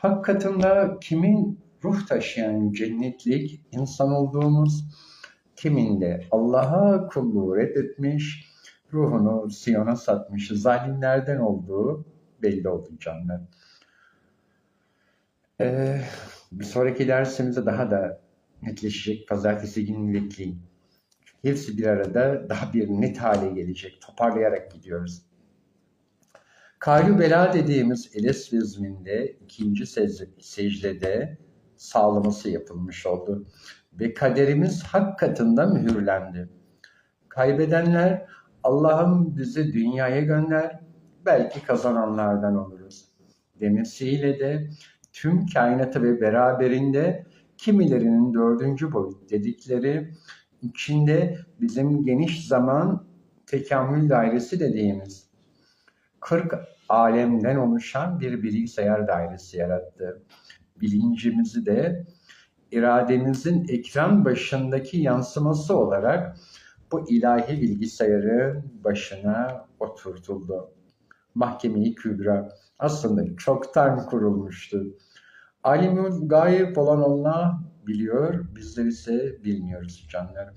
Hak katında kimin ruh taşıyan cennetlik insan olduğumuz, kiminde Allah'a kulluğu reddetmiş, ruhunu Siyon'a satmış zalimlerden olduğu belli oldu canlar. Ee, bir sonraki dersimizde daha da netleşecek. Pazartesi günü bekleyin. Hepsi bir arada daha bir net hale gelecek. Toparlayarak gidiyoruz. Kalü bela dediğimiz Elesvizminde ikinci secdede sağlaması yapılmış oldu. Ve kaderimiz hak katında mühürlendi. Kaybedenler Allah'ım bizi dünyaya gönder, belki kazananlardan oluruz demesiyle de tüm kainatı ve beraberinde kimilerinin dördüncü boyut dedikleri içinde bizim geniş zaman tekamül dairesi dediğimiz 40 alemden oluşan bir bilgisayar dairesi yarattı. Bilincimizi de irademizin ekran başındaki yansıması olarak bu ilahi bilgisayarın başına oturtuldu. Mahkemeyi Kübra aslında çoktan kurulmuştu. Alimul gayb olan Allah biliyor, bizler ise bilmiyoruz canlarım.